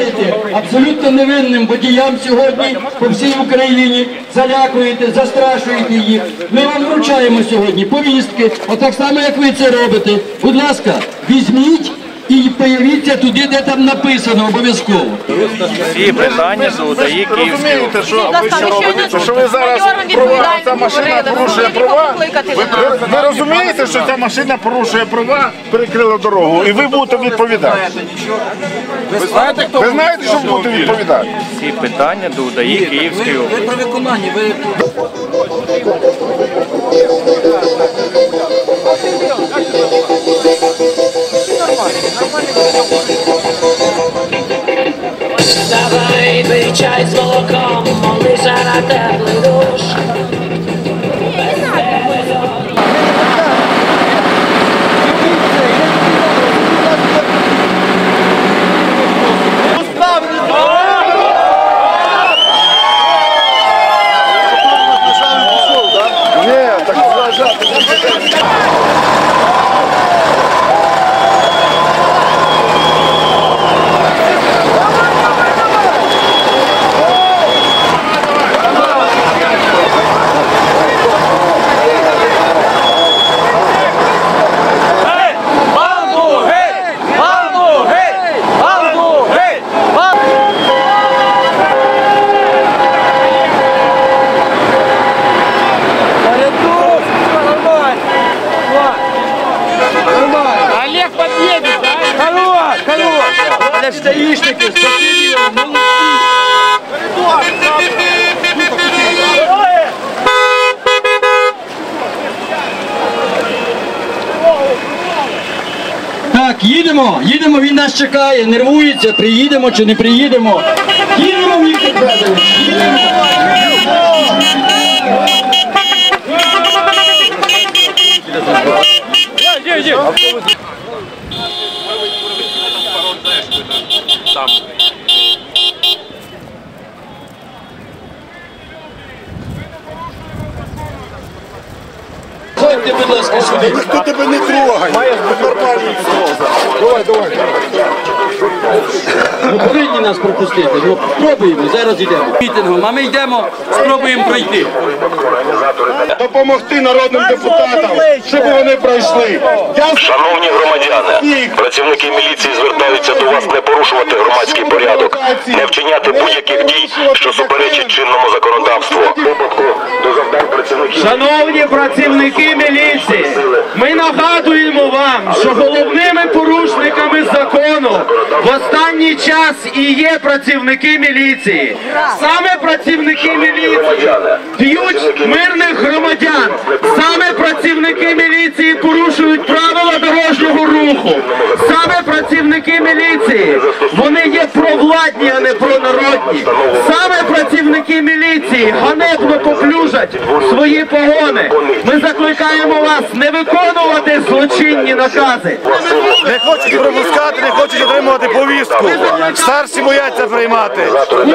Вручаєте абсолютно невинним водіям сьогодні по всій Україні, залякуєте, застрашуєте їх. Ми вам вручаємо сьогодні повістки, отак само, як ви це робите. Будь ласка, візьміть і появіться туди, де там написано обов'язково. Всі питання задає Київський Розумієте, що ви що робите? Що ви зараз права, ця машина порушує права? Ви, ви розумієте, що ця машина порушує права, перекрила дорогу, і ви будете відповідати. Ви знаєте, хто Ви знаєте, що ви будете відповідати? Всі питання додає Київський ви про виконання, ви Давай пий чай з молоком, молися на теплий душ. Хорош. Это ж даишники, спасибо, Так, їдемо, їдемо, він нас чекає, нервується, приїдемо чи не приїдемо. Їдемо, Віктор Федорович, їдемо. Будь ласка, сюди. Хто тебе не трогає? Маєш бути нормальний Давай, давай. Ви повинні нас пропустити. Ну, спробуємо, зараз йдемо. Мітингом, а ми йдемо, спробуємо пройти. Допомогти народним депутатам, щоб вони пройшли. Шановні громадяни, працівники міліції звертаються до вас не порушувати громадський порядок, не вчиняти будь-яких дій, що суперечать чинному законодавству. Шановні працівники міліції, ми нагадуємо вам, що головними порушниками закону в останній час і є працівники міліції. Саме працівники міліції б'ють мирних громадян. Саме працівники міліції порушують правила дорожнього руху. Саме працівники міліції вони є провладні, а не пронародні. Саме працівники міліції ганебно поплюжать свої погони. Ми закликаємо вас не виконувати злочинні накази. Не хочуть пропускати, не хочуть отримувати повістку. Старші бояться приймати.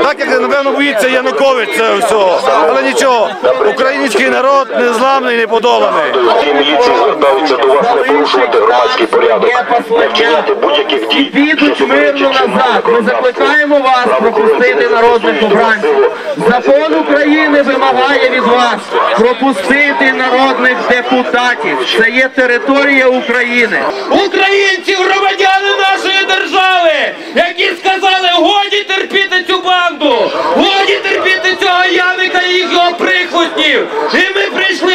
Так як напевно боїться Янукович це всього. Але нічого, український народ незламний, не подоланий. Міліції звертаються до вас не порушувати громадський порядок, не вчиняти будь-яких дій, що підуть мирно назад. Ми закликаємо вас пропустити народних обранців. Закон України вимагає від вас пропустити народних депутатів. Це є територія України. Українці, громадяни нашої держави, які сказали, годі терпіти цю банду, годі терпіти цього Яника і його прихвостнів. І ми прийшли,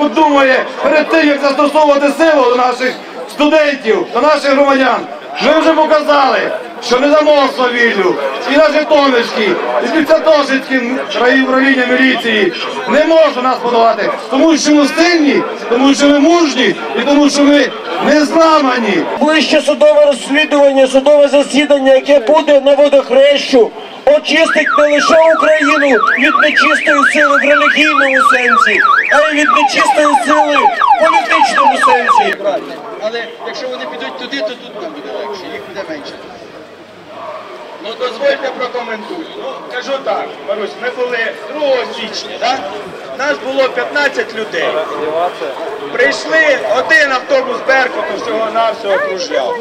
хай Беркут думає перед тим, як застосовувати силу до наших студентів, до наших громадян. Ми вже показали, що не дамо свавіллю. І на Житомирській, і Підсятошицькій райуправління міліції не може нас подавати. Тому що ми сильні, тому що ми мужні і тому що ми не зламані. Ближче судове розслідування, судове засідання, яке буде на водохрещу, очистить не лише Україну від нечистої сили в релігійному сенсі, а й від нечистої сили в політичному сенсі. Але якщо вони підуть туди, то тут нам буде легше, їх буде менше. Ну дозвольте прокоментую. Ну, кажу так, Марусь, ми були 2 січня, так? Нас було 15 людей. Прийшли, один автобус Беркуту всього-навсього кружляв.